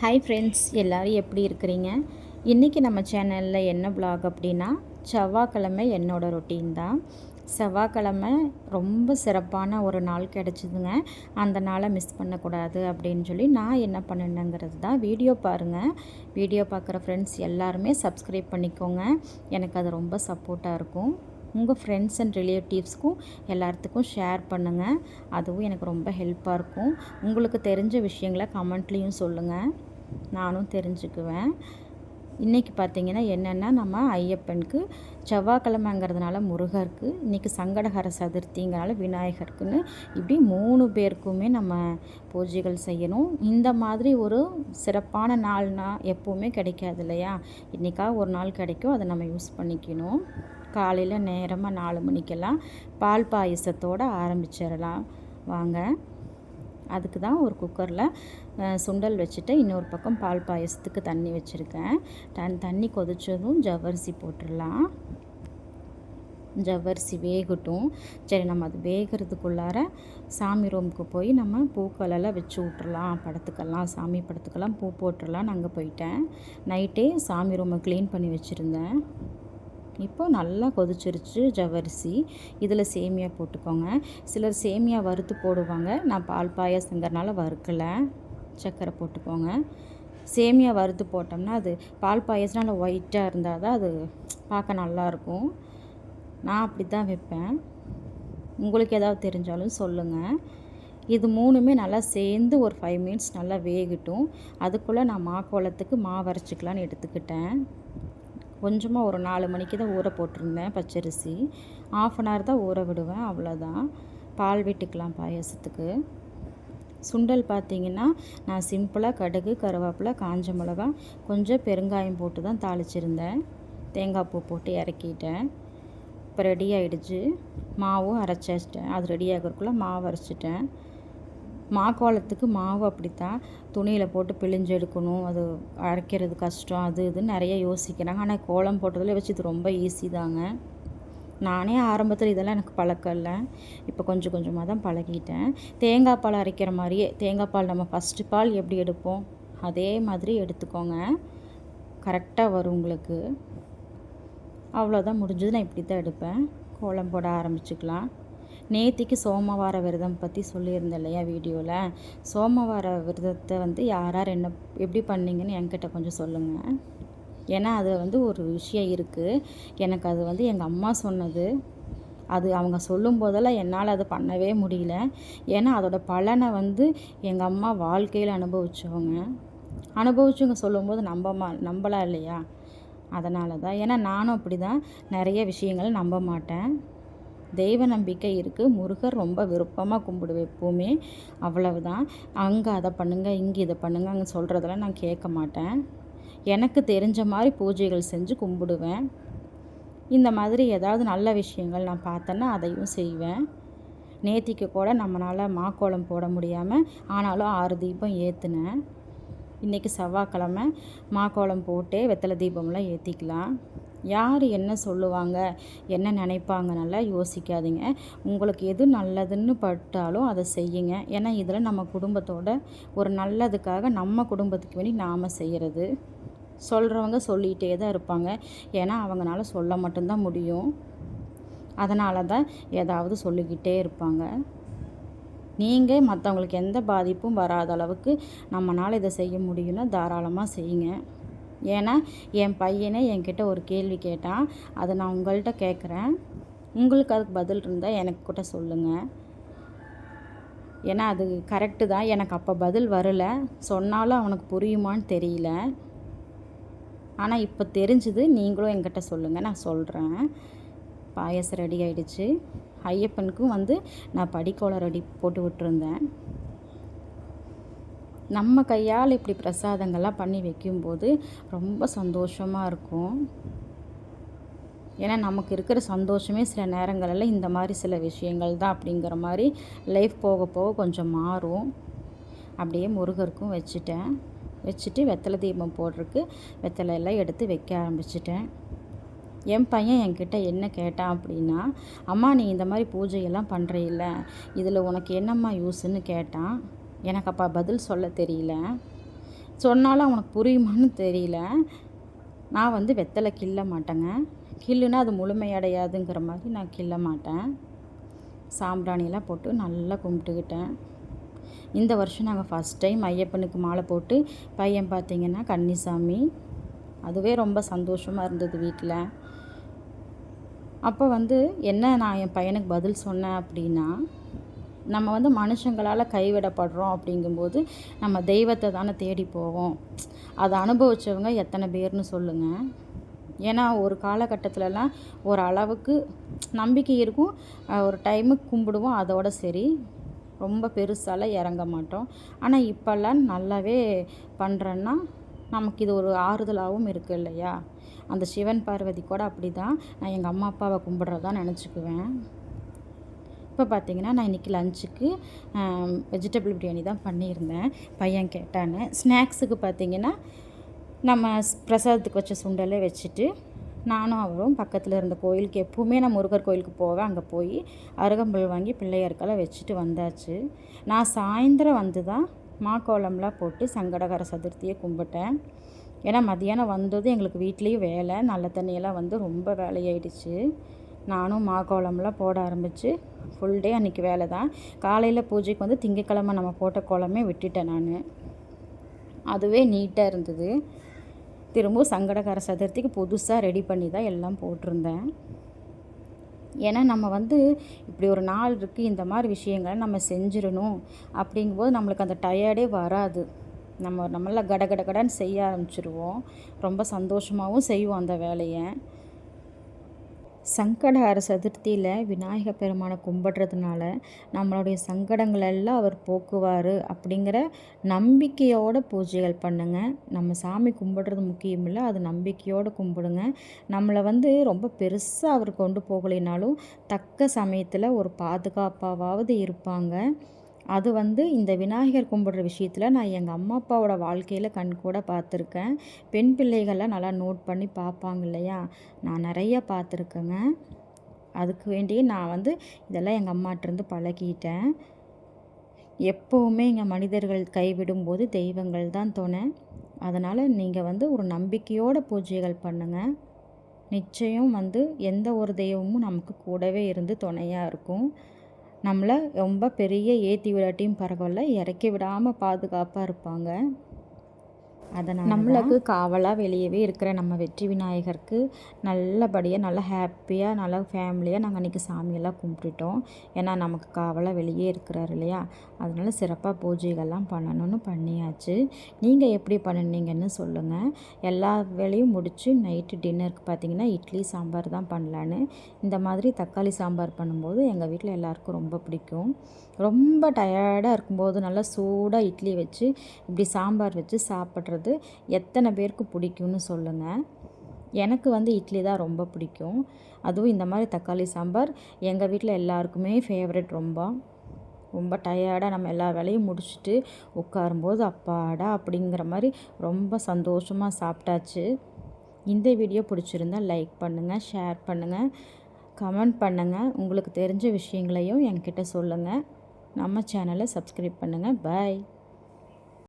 Hi friends எல்லோரும் எப்படி இருக்கிறீங்க? இன்றைக்கி நம்ம சேனலில் என்ன ப்ளாக் அப்படின்னா செவ்வாய்க்கிழமை என்னோடய ரொட்டீன் தான். செவ்வாய்க்கிழமை ரொம்ப சிறப்பான ஒரு நாள் கிடச்சிதுங்க. அந்த நாளை மிஸ் பண்ணக்கூடாது அப்படின்னு சொல்லி நான் என்ன பண்ணினேங்கிறது தான் வீடியோ பாருங்கள் வீடியோ பார்க்குற ஃப்ரெண்ட்ஸ் எல்லாருமே சப்ஸ்கிரைப் பண்ணிக்கோங்க. எனக்கு அது ரொம்ப சப்போர்ட்டாக இருக்கும். உங்கள் ஃப்ரெண்ட்ஸ் அண்ட் ரிலேட்டிவ்ஸ்க்கும் எல்லாத்துக்கும் ஷேர் பண்ணுங்கள் அதுவும் எனக்கு ரொம்ப ஹெல்ப்பாக இருக்கும். உங்களுக்கு தெரிஞ்ச விஷயங்களை கமெண்ட்லேயும் சொல்லுங்கள் நானும் தெரிஞ்சுக்குவேன். இன்றைக்கி பார்த்தீங்கன்னா என்னென்னா நம்ம ஐயப்பனுக்கு செவ்வாய்க்கிழமைங்கிறதுனால முருகருக்கு இன்றைக்கி சங்கடகர சதுர்த்திங்கிறனால விநாயகருக்குன்னு இப்படி மூணு பேருக்குமே நம்ம பூஜைகள் செய்யணும். இந்த மாதிரி ஒரு சிறப்பான நாள்னா எப்போவுமே கிடைக்காது இல்லையா? இன்றைக்கா ஒரு நாள் கிடைக்கும் அதை நம்ம யூஸ் பண்ணிக்கணும். காலையில் நேரமாக நாலு மணிக்கெல்லாம் பால் பாயசத்தோடு ஆரம்பிச்சிடலாம். வாங்க. அதுக்கு தான் ஒரு குக்கரில் சுண்டல் வச்சுட்டு இன்னொரு பக்கம் பால் பாயசத்துக்கு தண்ணி வச்சுருக்கேன். தன் தண்ணி கொதித்ததும் ஜவ்வரிசி போட்டுடலாம். ஜவ்வரிசி வேகட்டும். சரி நம்ம அது வேகிறதுக்குள்ளார சாமி ரூமுக்கு போய் நம்ம பூக்களெல்லாம் வச்சு விட்றலாம் படத்துக்கெல்லாம் சாமி படத்துக்கெல்லாம் பூ போட்டுடலாம் நாங்கள் போயிட்டேன். நைட்டே சாமி ரூமை க்ளீன் பண்ணி வச்சுருந்தேன். இப்போ நல்லா கொதிச்சிருச்சு ஜவரிசி இதில் சேமியா போட்டுக்கோங்க. சிலர் சேமியா வறுத்து போடுவாங்க. நான் பால் பாயாசங்கிறனால வறுக்கலை. சர்க்கரை போட்டுக்கோங்க. சேமியா வறுத்து போட்டோம்னா அது பால் பாயசம் நல்லா ஒயிட்டாக இருந்தால் தான் அது பார்க்க நல்லாயிருக்கும். நான் அப்படி தான் வைப்பேன். உங்களுக்கு ஏதாவது தெரிஞ்சாலும் சொல்லுங்கள் இது மூணுமே நல்லா சேர்ந்து ஒரு ஃபைவ் மினிட்ஸ் நல்லா வேகட்டும். அதுக்குள்ளே நான் மாக்கோளத்துக்கு மாவு அரைச்சிக்கலான்னு எடுத்துக்கிட்டேன். கொஞ்சமாக ஒரு நாலு மணிக்கு தான் ஊற போட்டிருந்தேன் பச்சரிசி. ஆஃப் அன் ஹவர் தான் ஊற விடுவேன் அவ்வளோதான் பால் விட்டுக்கலாம் பாயாசத்துக்கு. சுண்டல் பார்த்தீங்கன்னா நான் சிம்பிளாக கடுகு கருவேப்பிலை காஞ்ச மிளகா கொஞ்சம் பெருங்காயம் போட்டு தான் தாளிச்சிருந்தேன். தேங்காய் பூ போட்டு இறக்கிட்டேன். இப்போ ரெடி ஆகிடுச்சு மாவும் அரைச்சி வச்சிட்டேன் அது ரெடி ஆகிறதுக்குள்ளே மாவு அரைச்சிட்டேன். மாக்கோளத்துக்கு மாவு அப்படித்தான் துணியில் போட்டு பிழிஞ்சு எடுக்கணும். அது அரைக்கிறது கஷ்டம் அது இதுன்னு நிறைய யோசிக்கிறாங்க. ஆனால் கோலம் போட்டதில் வச்சு இது ரொம்ப ஈஸி தாங்க. நானே ஆரம்பத்தில் இதெல்லாம் எனக்கு பழக்கம் இல்லை. இப்போ கொஞ்சம் கொஞ்சமாக தான் பழகிட்டேன். தேங்காய் பால் அரைக்கிற மாதிரியே தேங்காய் பால் நம்ம ஃபஸ்ட்டு பால் எப்படி எடுப்போம்? அதே மாதிரி எடுத்துக்கோங்க. கரெக்டாக வரும் உங்களுக்கு. அவ்வளோதான் முடிஞ்சது. நான் இப்படி தான் எடுப்பேன். கோலம் போட ஆரம்பிச்சுக்கலாம். நேத்திக்கு சோமவார விரதம் பற்றி சொல்லியிருந்தேன் இல்லையா வீடியோவில் சோமவார விரதத்தை வந்து யார் என்ன எப்படி பண்ணீங்கன்னு என்கிட்ட கொஞ்சம் சொல்லுங்கள் ஏன்னா அது வந்து ஒரு விஷயம் இருக்குது எனக்கு அது வந்து எங்கள் அம்மா சொன்னது. அது அவங்க சொல்லும் போதெல்லாம் என்னால் அது பண்ணவே முடியல. ஏன்னா அதோடய பலனை வந்து எங்கள் அம்மா வாழ்க்கையில் அனுபவிச்சவங்க. அனுபவிச்சவங்க சொல்லும்போது நம்பமா நம்பலாம் இல்லையா? அதனால தான். ஏன்னா நானும் அப்படி தான் நிறைய விஷயங்களை நம்ப மாட்டேன். தெய்வ நம்பிக்கை இருக்குது முருகர் ரொம்ப விருப்பமாக கும்பிடுவேன் எப்போவுமே. அவ்வளவுதான். அங்கே அதை பண்ணுங்கள் இங்கே இதை பண்ணுங்க அங்கே சொல்கிறதெல்லாம் நான் கேட்க மாட்டேன். எனக்கு தெரிஞ்ச மாதிரி பூஜைகள் செஞ்சு கும்பிடுவேன். இந்த மாதிரி ஏதாவது நல்ல விஷயங்கள் நான் பார்த்தேன்னா அதையும் செய்வேன். நேத்திக்கு கூட நம்மளால் மாக்கோளம் போட முடியாமல் ஆனாலும் ஆறு தீபம் ஏற்றுனேன் இன்றைக்கி செவ்வாய்க்கிழமை மாக்கோளம் போட்டே வெத்தலை தீபம்லாம் ஏற்றிக்கலாம் யார் என்ன சொல்லுவாங்க என்ன நினைப்பாங்க நல்லா யோசிக்காதீங்க. உங்களுக்கு எது நல்லதுன்னு பட்டாலும் அதை செய்யுங்க. ஏன்னா இதில் நம்ம குடும்பத்தோட ஒரு நல்லதுக்காக நம்ம குடும்பத்துக்கு வேண்டி நாம் செய்கிறது. சொல்கிறவங்க சொல்லிகிட்டே தான் இருப்பாங்க. ஏன்னா அவங்களால சொல்ல மட்டும்தான் முடியும். அதனால தான் ஏதாவது சொல்லிக்கிட்டே இருப்பாங்க. நீங்கள் மற்றவங்களுக்கு எந்த பாதிப்பும் வராத அளவுக்கு நம்மளால் இதை செய்ய முடியும்னா தாராளமாக செய்யுங்க. ஏன்னா என் பையனே என்கிட்ட ஒரு கேள்வி கேட்டான். அதை நான் உங்கள்கிட்ட கேட்குறேன். உங்களுக்கு அதுக்கு பதில் இருந்தால் எனக்கு கூட சொல்லுங்கள் ஏன்னா அது கரெக்டு தான். எனக்கு அப்போ பதில் வரல. சொன்னாலும் அவனுக்கு புரியுமான்னு தெரியல. ஆனால் இப்போ தெரிஞ்சுது. நீங்களும் என்கிட்ட சொல்லுங்கள் நான் சொல்கிறேன் பாயசம் ரெடி ஆகிடுச்சு ஐயப்பனுக்கும் வந்து நான் படிக்கோளம் ரெடி போட்டு விட்டுருந்தேன். நம்ம கையால் இப்படி பிரசாதங்கள்லாம் பண்ணி வைக்கும்போது ரொம்ப சந்தோஷமாக இருக்கும். ஏன்னா நமக்கு இருக்கிற சந்தோஷமே சில நேரங்களில் இந்த மாதிரி சில விஷயங்கள் தான் அப்படிங்கிற மாதிரி லைஃப் போக போக கொஞ்சம் மாறும். அப்படியே முருகருக்கும் வச்சுட்டேன். வச்சுட்டு வெத்தலை தீபம் போடுறதுக்கு வெத்தலை எல்லாம் எடுத்து வைக்க ஆரம்பிச்சிட்டேன். என் பையன் என்கிட்ட என்ன கேட்டான் அப்படின்னா அம்மா நீ இந்த மாதிரி பூஜையெல்லாம் பண்ணுறையில்ல இதில் உனக்கு என்னம்மா யூஸுன்னு கேட்டான். எனக்கு அப்போ பதில் சொல்ல தெரியல. சொன்னாலும் அவனுக்கு புரியுமான்னு தெரியல. நான் வந்து வெத்தலை கிள்ள மாட்டேங்க. கிள்ளுனா அது முழுமையடையாதுங்கிற மாதிரி நான் கிள்ள மாட்டேன். சாம்பிராணியெல்லாம் போட்டு நல்லா கும்பிட்டுக்கிட்டேன். இந்த வருஷம் நாங்கள் ஃபஸ்ட் டைம் ஐயப்பனுக்கு மாலை போட்டு பையன் பார்த்தீங்கன்னா கன்னிசாமி. அதுவே ரொம்ப சந்தோஷமாக இருந்தது வீட்டில் அப்போ வந்து என்ன நான் என் பையனுக்கு பதில் சொன்னேன் அப்படின்னா நம்ம வந்து மனுஷங்களால் கைவிடப்படுறோம் அப்படிங்கும்போது நம்ம தெய்வத்தை தானே தேடி போவோம். அதை அனுபவித்தவங்க எத்தனை பேர்னு சொல்லுங்கள் ஏன்னா ஒரு காலகட்டத்திலலாம் ஒரு அளவுக்கு நம்பிக்கை இருக்கும். ஒரு டைமுக்கு கும்பிடுவோம் அதோட சரி. ரொம்ப பெருசாலாம் இறங்க மாட்டோம். ஆனால் இப்போல்லாம் நல்லாவே பண்ணுறேன்னா நமக்கு இது ஒரு ஆறுதலாகவும் இருக்குது இல்லையா? அந்த சிவன் பார்வதி கூட அப்படி தான் நான் எங்கள் அம்மா அப்பாவை கும்பிட்றதா நினச்சிக்குவேன். இப்போ பார்த்தீங்கன்னா நான் இன்றைக்கி லஞ்சுக்கு வெஜிடபிள் பிரியாணி தான் பண்ணியிருந்தேன் பையன் கேட்டான்னு. ஸ்நாக்ஸுக்கு பார்த்தீங்கன்னா நம்ம பிரசாதத்துக்கு வச்ச சுண்டலே வச்சுட்டு நானும் அவரும் பக்கத்தில் இருந்த கோயிலுக்கு எப்பவுமே நான் முருகர் கோயிலுக்கு போவேன் அங்கே போய் அருகம்புல் வாங்கி பிள்ளையாருக்கெல்லாம் வச்சுட்டு வந்தாச்சு. நான் சாயந்தரம் வந்து தான் கோலம்லாம் போட்டு சங்கடகர சதுர்த்தியை கும்பிட்டேன். ஏன்னா மதியானம் வந்ததும் எங்களுக்கு வீட்லேயும் வேலை நல்ல தண்ணியெல்லாம் வந்து ரொம்ப வேலையாயிடுச்சு. நானும் மாக்கோளம்லாம் போட ஆரம்பித்து ஃபுல் டே அன்றைக்கி வேலை தான் காலையில் பூஜைக்கு வந்து திங்கக்கிழமை நம்ம போட்ட கோலமே விட்டுட்டேன் நான். அதுவே நீட்டாக இருந்தது. திரும்பவும் சங்கடகர சதுர்த்திக்கு புதுசாக ரெடி பண்ணி தான் எல்லாம் போட்டிருந்தேன். ஏன்னா நம்ம வந்து இப்படி ஒரு நாள் இருக்குது இந்த மாதிரி விஷயங்களை நம்ம செஞ்சிடணும் அப்படிங்கும்போது நம்மளுக்கு அந்த டயர்டே வராது. நம்ம நம்மள கட கட கடன்னு செய்ய ஆரம்பிச்சிருவோம். ரொம்ப சந்தோஷமாகவும் செய்வோம் அந்த வேலையை. சங்கடஹர சதுர்த்தியில் விநாயக பெருமானை கும்பிட்றதுனால நம்மளுடைய சங்கடங்கள் எல்லாம் அவர் போக்குவார் அப்படிங்கிற நம்பிக்கையோட பூஜைகள் பண்ணுங்கள் நம்ம சாமி கும்பிட்றது முக்கியம் இல்லை அது நம்பிக்கையோடு கும்பிடுங்க. நம்மளை வந்து ரொம்ப பெருசாக அவர் கொண்டு போகலைனாலும் தக்க சமயத்தில் ஒரு பாதுகாப்பாவது இருப்பாங்க. அது வந்து இந்த விநாயகர் கும்பிடுற விஷயத்தில் நான் எங்கள் அம்மா அப்பாவோட வாழ்க்கையில் கண் கூட பார்த்துருக்கேன். பெண் பிள்ளைகள்லாம் நல்லா நோட் பண்ணி பார்ப்பாங்க இல்லையா? நான் நிறைய பார்த்துருக்கேங்க. அதுக்கு வேண்டியே நான் வந்து இதெல்லாம் எங்கள் அம்மாட்டிருந்து பழகிட்டேன். எப்போவுமே இங்கே மனிதர்கள் கைவிடும்போது தெய்வங்கள் தான் துணை. அதனால் நீங்கள் வந்து ஒரு நம்பிக்கையோட பூஜைகள் பண்ணுங்கள் நிச்சயம் வந்து எந்த ஒரு தெய்வமும் நமக்கு கூடவே இருந்து துணையாக இருக்கும். நம்மளை ரொம்ப பெரிய ஏற்றி விடாட்டியும் பரவாயில்ல இறக்கி விடாமல் பாதுகாப்பாக இருப்பாங்க. அதனால் நம்மளுக்கு காவலாக வெளியவே இருக்கிற நம்ம வெற்றி விநாயகருக்கு நல்லபடியாக நல்லா ஹாப்பியாக நல்லா ஃபேமிலியாக நாங்கள் அன்றைக்கி சாமியெல்லாம் கும்பிட்டுட்டோம். ஏன்னா நமக்கு காவலாக வெளியே இருக்கிறார் இல்லையா? அதனால் சிறப்பாக பூஜைகள்லாம் பண்ணணும்னு பண்ணியாச்சு. நீங்கள் எப்படி பண்ணினீங்கன்னு சொல்லுங்கள் எல்லா வேலையும் முடித்து நைட்டு டின்னருக்கு பார்த்தீங்கன்னா இட்லி சாம்பார் தான் பண்ணலான்னு. இந்த மாதிரி தக்காளி சாம்பார் பண்ணும்போது எங்கள் வீட்டில் எல்லாருக்கும் ரொம்ப பிடிக்கும். ரொம்ப டயர்டாக இருக்கும்போது நல்லா சூடாக இட்லி வச்சு இப்படி சாம்பார் வச்சு சாப்பிட்றது எத்தனை பேருக்கு பிடிக்கும்னு சொல்லுங்கள் எனக்கு வந்து இட்லி தான் ரொம்ப பிடிக்கும். அதுவும் இந்த மாதிரி தக்காளி சாம்பார். எங்கள் வீட்டில் எல்லாருக்குமே ஃபேவரெட் ரொம்ப. ரொம்ப டயர்டாக நம்ம எல்லா வேலையும் முடிச்சுட்டு உட்காரும்போது அப்பாடா அப்படிங்கிற மாதிரி ரொம்ப சந்தோஷமாக சாப்பிட்டாச்சு. இந்த வீடியோ பிடிச்சிருந்தா லைக் பண்ணுங்கள் ஷேர் பண்ணுங்கள் கமெண்ட் பண்ணுங்கள் உங்களுக்கு தெரிஞ்ச விஷயங்களையும் என்கிட்ட சொல்லுங்கள் நம்ம சேனலை சப்ஸ்கிரைப் பண்ணுங்கள் பாய்